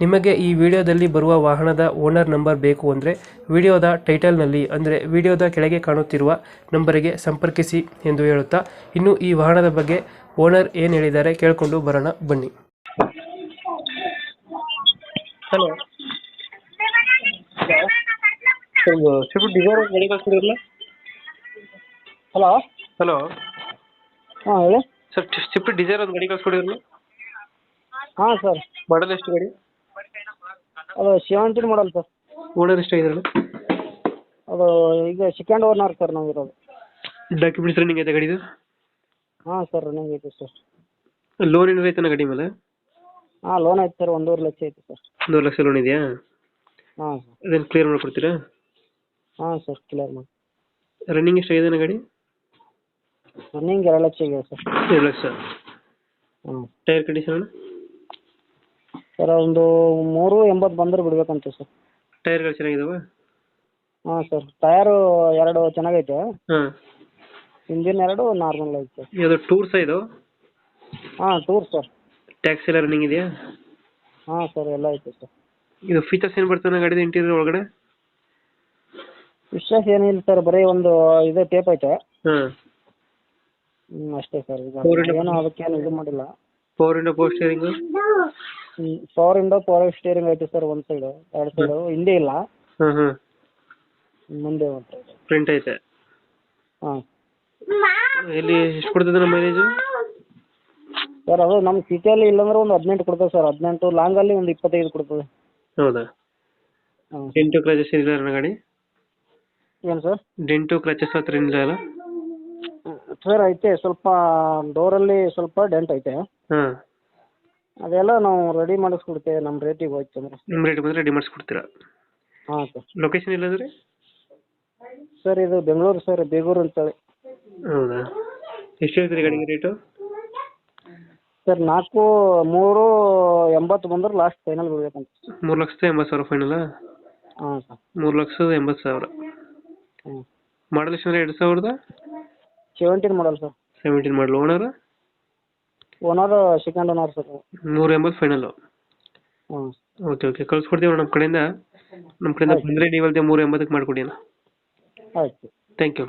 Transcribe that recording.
ನಿಮಗೆ ಈ ವಿಡಿಯೋದಲ್ಲಿ ಬರುವ ವಾಹನದ ಓನರ್ ನಂಬರ್ ಬೇಕು ಅಂದರೆ ವಿಡಿಯೋದ ಟೈಟಲ್ನಲ್ಲಿ ಅಂದರೆ ವಿಡಿಯೋದ ಕೆಳಗೆ ಕಾಣುತ್ತಿರುವ ನಂಬರಿಗೆ ಸಂಪರ್ಕಿಸಿ ಎಂದು ಹೇಳುತ್ತಾ ಇನ್ನು ಈ ವಾಹನದ ಬಗ್ಗೆ ಓನರ್ ಏನು ಹೇಳಿದ್ದಾರೆ ಕೇಳಿಕೊಂಡು ಬರೋಣ ಬನ್ನಿ. ಹಲೋ. ಸ್ವಿಫ್ಟ್ ಡಿಸೈರ್ ಗಾಡಿ ಕಳ್ಸಿದ್ರಲ್ಲ ಹಲೋ. ಹಲೋ. ಹಾಂ ಹೇಳಿ. ಸರ್ ಸ್ವಿಫ್ಟ್ ಡಿಸೈರ್ ಒಂದು ಗಾಡಿ ಕಳ್ಸ್ಕೊಡಿದ್ರಲ್ಲ ಹಾಂ ಸರ್. ಮಾಡಲ್ ಎಷ್ಟು ಗಾಡಿ? ಅದು ಸೆವೆಂಟೀನ್ ಮಾಡಲ್ ಸರ್ ಓನರ್ ಎಷ್ಟಾಗಿದ್ರಲ್ಲ ಅದು? ಈಗ ಸೆಕೆಂಡ್ ಓನರ್ ಸರ್ ನಾವು ಇರೋದು. ಡಾಕ್ಯುಮೆಂಟ್ಸ್ ರನ್ನಿಂಗ್ ಐತೆ ಗಾಡಿದು? ಹಾಂ ಸರ್ ರನ್ನಿಂಗ್ ಐತೆ ಸರ್ ಲೋನ್ ಏನಾರು ಐತೆ ಗಾಡಿ ಮೇಲೆ? ಹಾಂ ಲೋನ್ ಐತೆ ಸರ್ ಒಂದೂವರೆ ಲಕ್ಷ ಐತೆ ಸರ್ ಒಂದೂವರೆ ಲಕ್ಷ ಲೋನ್ ಇದೆಯಾ? ಹಾಂ ಸರ್ ಅದನ್ನು ಕ್ಲಿಯರ್ ಮಾಡ್ಕೊಡ್ತೀರಾ? ಹಾಂ ಸರ್ ಕ್ಲಿಯರ್ ಮಾಡಿ ರನ್ನಿಂಗ್ ಎಷ್ಟಾಗಿದೆ ಗಾಡಿ? ರನ್ನಿಂಗ್ ಎರಡು ಲಕ್ಷ ಇದೆ ಸರ್ ಎರಡು ಲಕ್ಷ. ಹಾಂ. ಟೈರ್ ಕಂಡೀಷನ್ ಸರ್ ಒಂದು ಮೂರು ಎಂಬತ್ತು ಬಂದ್ರೆ ಬಿಡ್ಬೇಕಂತ ಸರ್. ಟೈರ್ಗಳು ಚೆನ್ನಾಗಿದಾವ? ಹಾಂ ಸರ್ ಟಯರು ಎರಡು ಚೆನ್ನಾಗೈತೆ. ಹಾಂ. ಇಂಜಿನ್ ಎರಡು ನಾರ್ಮಲ್ ಐತೆ. ಇದು ಟೂರ್ಸ್ ಇದು? ಹಾಂ ಟೂರ್ ಸರ್. ಟ್ಯಾಕ್ಸಿ ಎಲ್ಲ ರನ್ನಿಂಗ್ ಇದೆಯಾ? ಹಾಂ ಸರ್ ಎಲ್ಲ ಐತೆ ಸರ್. ಇದು ಫೀಚರ್ಸ್ ಏನು ಬರ್ತದೆ ಗಾಡಿದ ಇಂಟೀರಿಯರ್ ಒಳಗಡೆ? ವಿಶೇಷ ಏನಿಲ್ಲ ಸರ್ ಬರೀ ಒಂದು ಇದು ಟೇಪ್ ಐತೆ. ಹಾಂ. ಹ್ಞೂ ಅಷ್ಟೇ ಸರ್. ಈಗ Four into- ಏನು ಅದಕ್ಕೇನು ಇದು ಮಾಡಿಲ್ಲ. ಪವರ್ ಇಂಡೋ ಸ್ಟೇರಿಂಗು ಪವರ್ ಇಂಡೋ ಪವರ್ ಸ್ಟೇರಿಂಗ್ ಐತೆ ಸರ್ ಒಂದು ಸೈಡ್ ಎರಡು ಸೈಡ್ ಹಿಂದೆ ಇಲ್ಲ. ಹಾಂ ಹಾಂ ಮುಂದೆ ಒಂದು ಪ್ರಿಂಟ್ ಐತೆ. ಹಾಂ. ಎಲ್ಲಿ ಎಷ್ಟು ಕೊಡ್ತದೆ ಮೈಲೇಜ್ ಮೈಲೇಜು ಸರ್ ಅದು ನಮ್ಮ ಸಿಟಿಯಲ್ಲಿ ಇಲ್ಲಾಂದ್ರೆ ಒಂದು ಹದಿನೆಂಟು ಕೊಡ್ತದೆ ಸರ್ ಹದಿನೆಂಟು ಲಾಂಗಲ್ಲಿ ಒಂದು ಇಪ್ಪತ್ತೈದು ಕೊಡ್ತದೆ. ಹೌದಾ? ಹಾಂ. ಡೆಂಟು ಕ್ರಚಸ್ ಇಲ್ಲ ನನ್ನ ಗಾಡಿ? ಏನು ಸರ್ ಡೆಂಟು ಕ್ರಚಸ್ ಹತ್ರ ಇಲ್ಲ ಅಲ್ಲ? ಸರ್ ಐತೆ. ಸ್ವಲ್ಪ ಡೋರಲ್ಲಿ ಸ್ವಲ್ಪ ಡೆಂಟ್ ಐತೆ. ಹಾಂ. ಅದೆಲ್ಲ ನಾವು ರೆಡಿ ಮಾಡಿಸ್ಕೊಡ್ತೇವೆ ನಮ್ಮ ರೇಟಿಗೆ ಹೋಯ್ತು ಅಂದ್ರೆ. ನಿಮ್ಮ ರೇಟ್ ಬಂದರೆ ರೆಡಿ ಮಾಡಿಸ್ಕೊಡ್ತೀರಾ? ಹಾಂ ಸರ್. ಲೊಕೇಶನ್ ಇಲ್ಲಂದ್ರೆ ಸರ್ ಇದು ಬೆಂಗಳೂರು ಸರ್ ಬೇಗೂರು ಅಂತೇಳಿ. ಹೌದಾ? ಎಷ್ಟು ಹೇಳ್ತೀರಿ ಗಾಡಿಗೆ ರೇಟು? ಸರ್ ನಾಲ್ಕು ಮೂರು ಎಂಬತ್ತು ಬಂದ್ರೆ ಲಾಸ್ಟ್ ಫೈನಲ್ ಬಿಡ್ಬೇಕಂತ. ಮೂರು ಲಕ್ಷದ ಎಂಬತ್ತು ಸಾವಿರ ಫೈನಲ್ಲ ಹಾಂ ಸರ್. ಮೂರು ಲಕ್ಷದ ಎಂಬತ್ತು ಸಾವಿರ. ಹ್ಞೂ ಮಾಡಲ್ ಎಷ್ಟು ಎರಡು ಸಾವಿರದ? Seventeen model sir. Seventeen model owner owner second owner sir ನೂರ ಎಂಬತ್ತು ಫೈನಲ್ ಹ್ಞೂ ಓಕೆ ಓಕೆ ಕಳ್ಸ್ಕೊಡ್ತೀವಿ ನಮ್ಮ ಕಡೆಯಿಂದ. ನಮ್ಮ ಕಡೆಯಿಂದ ಬಂದ್ರೆ ನೀವು ನೀವಲ್ದೆ ಮೂರು ಎಂಬತ್ತಕ್ಕೆ ಮಾಡಿಕೊಡಿ ಅಣ್ಣ. ಆಯ್ತು. Thank you